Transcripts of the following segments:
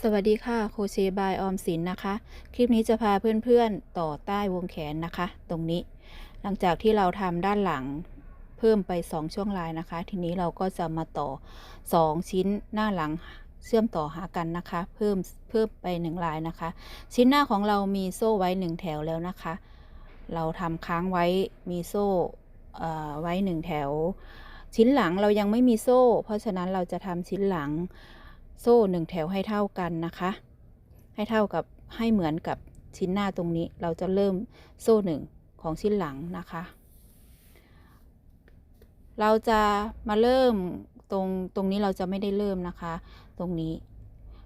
สวัสดีค่ะโคเชบายออมสินนะคะ คลิปนี้จะพาเพื่อนๆต่อใต้วงแขนนะคะ ตรงนี้ หลังจากที่เราทำด้านหลังเพิ่มไป 2 ช่วงลายนะคะ ทีนี้เราก็จะมาต่อ 2 ชิ้นหน้าหลังเชื่อมต่อหากันนะคะ เพิ่มเพิ่มไป 1 ลายนะคะ ชิ้นหน้าของเรามีโซ่ไว้ 1 แถวแล้วนะคะ เราทำค้างไว้มีโซ่ไว้ 1 แถว ชิ้นหลังเรายังไม่มีโซ่ เพราะฉะนั้นเราจะทำชิ้นหลัง โซ่หนึ่งแถวให้เท่ากันนะคะ ให้เท่ากับให้เหมือนกับชิ้นหน้าตรงนี้ เราจะเริ่มโซ่หนึ่งของชิ้นหลังนะคะ เราจะมาเริ่มตรงตรงนี้เราจะไม่ได้เริ่มนะคะ ตรงนี้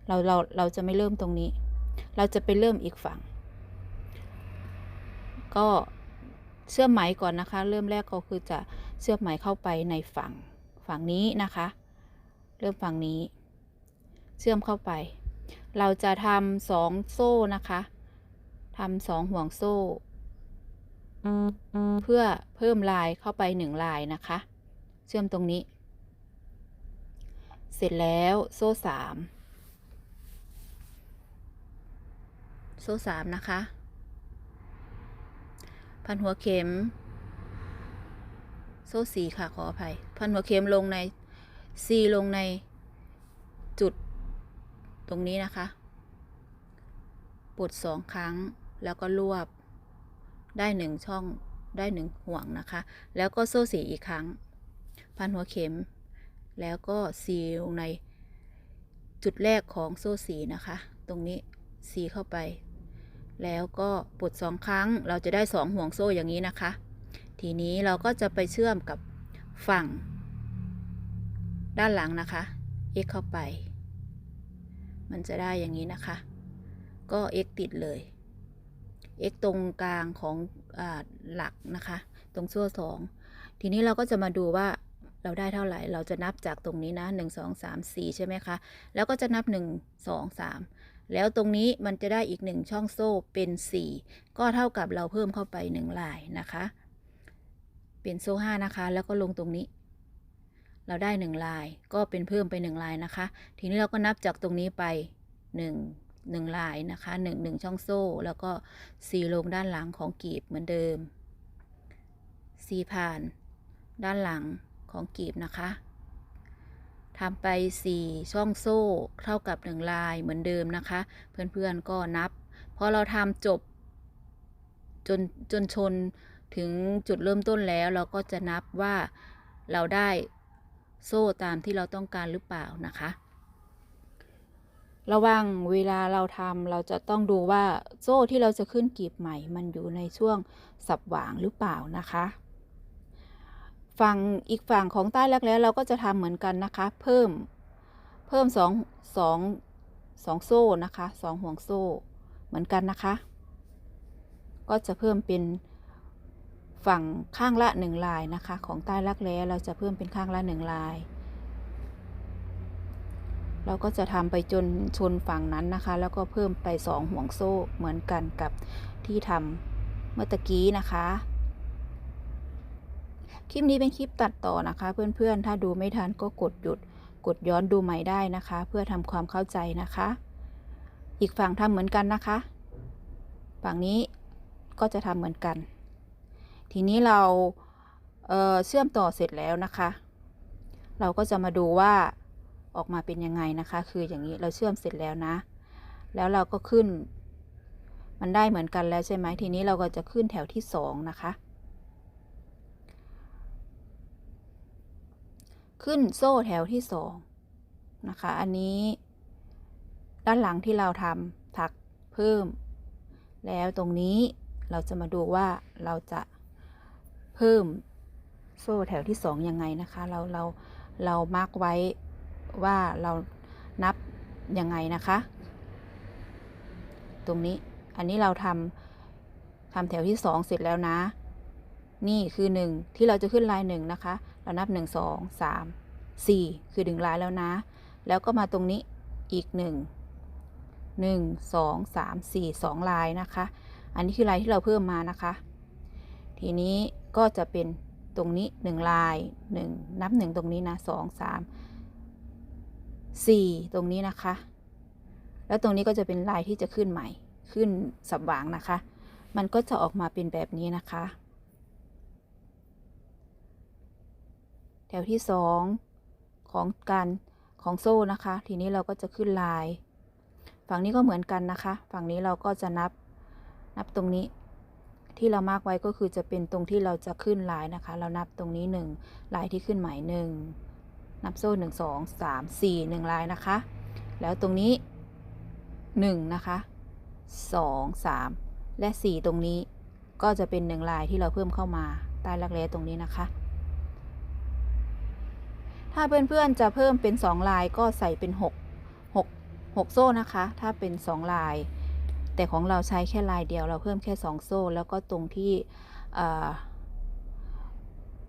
เราเราเราจะไม่เริ่มตรงนี้ เราจะไปเริ่มอีกฝั่ง ก็เชื่อมไหมก่อนนะคะ เริ่มแรกก็คือจะเชื่อมไหมเข้าไปในฝั่งฝั่งนี้นะคะ เริ่มฝั่งนี้ เชื่อมเข้าไป เราจะทำสองโซ่นะคะทำสองห่วงโซ่ เพื่อเพิ่มลายเข้าไปหนึ่งลายนะคะ เชื่อมตรงนี้ เสร็จแล้วโซ่สามโซ่สามนะคะ พันหัวเข็ม โซ่สี่ค่ะขออภัย พันหัวเข็มลงในซีลงในจุด ตรงนี้นะคะปลดสองครั้งแล้วก็รวบ ได้หนึ่งช่องได้หนึ่งห่วงนะคะ แล้วก็โซ่สีอีกครั้ง พันหัวเข็ม แล้วก็ซีลงในจุดแรกของโซ่สีนะคะ ตรงนี้ซีเข้าไป แล้วก็ปลดสองครั้งเราจะได้สองห่วงโซ่อย่างนี้นะคะ ทีนี้เราก็จะไปเชื่อมกับฝั่ง ด้านหลังนะคะ x เข้าไป มันจะได้อย่างนี้นะคะ ก็ x ติดเลย x ตรงกลางของอหลักนะคะ ตรงโซ่สอง ทีนี้เราก็จะมาดูว่าเราได้เท่าไหร่ เราจะนับจากตรงนี้นะหนึ่งสองสามสี่ใช่ไหมคะ แล้วก็จะนับหนึ่งสองสามแล้วตรงนี้มันจะได้อีกหนึ่งช่องโซ่เป็นสี่ก็เท่ากับเราเพิ่มเข้าไปหนึ่งลายนะคะ เป็นโซ่ห้านะคะ แล้วก็ลงตรงนี้ เราได้หนึ่งลาย ก็เป็นเพิ่มไปหนึ่งลายนะคะ ทีนี้เราก็นับจากตรงนี้ไปหนึ่งหนึ่งลายนะคะหนึ่งหนึ่งช่องโซ่ แล้วก็สีลงด้านหลังของกีบเหมือนเดิมสีผ่าน ด้านหลังของกีบนะคะทำไปสี่ช่องโซ่เท่ากับหนึ่งลายเหมือนเดิมนะคะ เพื่อนๆก็นับ พอเราทำจบ จนจนชนถึงจุดเริ่มต้นแล้ว เราก็จะนับว่าเราได้ โซ่ตามที่เราต้องการหรือเปล่านะคะ ระหว่างเวลาเราทำเราจะต้องดูว่าโซ่ที่เราจะขึ้นกีบใหม่ มันอยู่ในช่วงสับหว่างหรือเปล่านะคะฝั่งอีกฝั่งของใต้รักแล้วเราก็จะทำเหมือนกันนะคะ เพิ่มเพิ่มสองสองสองโซ่นะคะสองห่วงโซ่เหมือนกันนะคะ ก็จะเพิ่มเป็น ฝั่งข้างละหนึ่งลายนะคะ ของใต้รักแร้เราจะเพิ่มเป็นข้างละหนึ่งลาย เราก็จะทำไปจนชนฝั่งนั้นนะคะ แล้วก็เพิ่มไปสองห่วงโซ่เหมือนกันกับที่ทำเมื่อตะกี้นะคะคลิปนี้เป็นคลิปตัดต่อนะคะ เพื่อนๆ ถ้าดูไม่ทันก็กดหยุด กดย้อนดูใหม่ได้นะคะ เพื่อทำความเข้าใจนะคะ อีกฝั่งทำเหมือนกันนะคะ ฝั่งนี้ก็จะทำเหมือนกัน ทีนี้เราเเชื่อมต่อเสร็จแล้วนะคะ เราก็จะมาดูว่าออกมาเป็นยังไงนะคะ คืออย่างนี้เราเชื่อมเสร็จแล้วนะ แล้วเราก็ขึ้น มันได้เหมือนกันแล้วใช่ไหมทีนี้เราก็จะขึ้นแถวที่สองนะคะ ขึ้นโซ่แถวที่สองนะคะ อันนี้ด้านหลังที่เราทำถักเพิ่ม แล้วตรงนี้เราจะมาดูว่าเราจะ เพิ่มโซ่แถวที่สองยังไงนะคะ เราเราเรามาร์กไว้ว่าเรานับยังไงนะคะ ตรงนี้อันนี้เราทำทำแถวที่สองเสร็จแล้วนะ นี่คือหนึ่งที่เราจะขึ้นลายหนึ่งนะคะ เรานับหนึ่งสองสามสี่คือดึงลายแล้วนะ แล้วก็มาตรงนี้อีกหนึ่งหนึ่งสองสามสี่สองลายนะคะ อันนี้คือลายที่เราเพิ่มมานะคะ ทีนี้ ก็จะเป็นตรงนี้หนึ่งลายหนึ่งนับหนึ่งตรงนี้นะสองสามสี่ตรงนี้นะคะ แล้วตรงนี้ก็จะเป็นลายที่จะขึ้นใหม่ ขึ้นสับหวางนะคะ มันก็จะออกมาเป็นแบบนี้นะคะ แถวที่สองของการของโซ่นะคะ ทีนี้เราก็จะขึ้นลาย ฝั่งนี้ก็เหมือนกันนะคะ ฝั่งนี้เราก็จะนับนับตรงนี้ ที่เรามาร์กไว้ก็คือจะเป็นตรงที่เราจะขึ้นลายนะคะ เรานับตรงนี้หนึ่งลายที่ขึ้นใหม่หนึ่งนับโซ่หนึ่งสองสามสี่หนึ่งลายนะคะ แล้วตรงนี้หนึ่งนะคะสองสามและสี่ตรงนี้ก็จะเป็นหนึ่งลายที่เราเพิ่มเข้ามาใต้รักแร้ตรงนี้นะคะ ถ้าเพื่อนๆจะเพิ่มเป็นสองลายก็ใส่เป็นหกหกหกโซ่นะคะ ถ้าเป็นสองลาย แต่ของเราใช้แค่ลายเดียวเราเพิ่มแค่สองโซ่ แล้วก็ตรงที่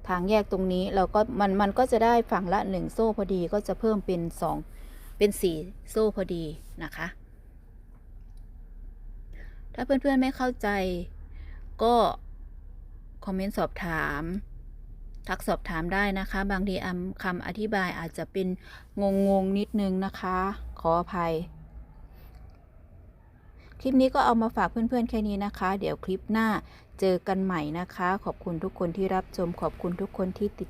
ทางแยกตรงนี้เราก็มันมันก็จะได้ฝั่งละหนึ่งโซ่พอดีก็จะเพิ่มเป็นสองเป็นสี่โซ่พอดีนะคะ ถ้าเพื่อนๆไม่เข้าใจก็คอมเมนต์สอบถาม ทักสอบถามได้นะคะ บางทีคำอธิบายอาจจะเป็นงงงๆนิดนึงนะคะ ขออภัย คลิปนี้ก็เอามาฝากเพื่อนๆแค่นี้นะคะ เดี๋ยวคลิปหน้าเจอกันใหม่นะคะ ขอบคุณทุกคนที่รับชมขอบคุณทุกคนที่ติด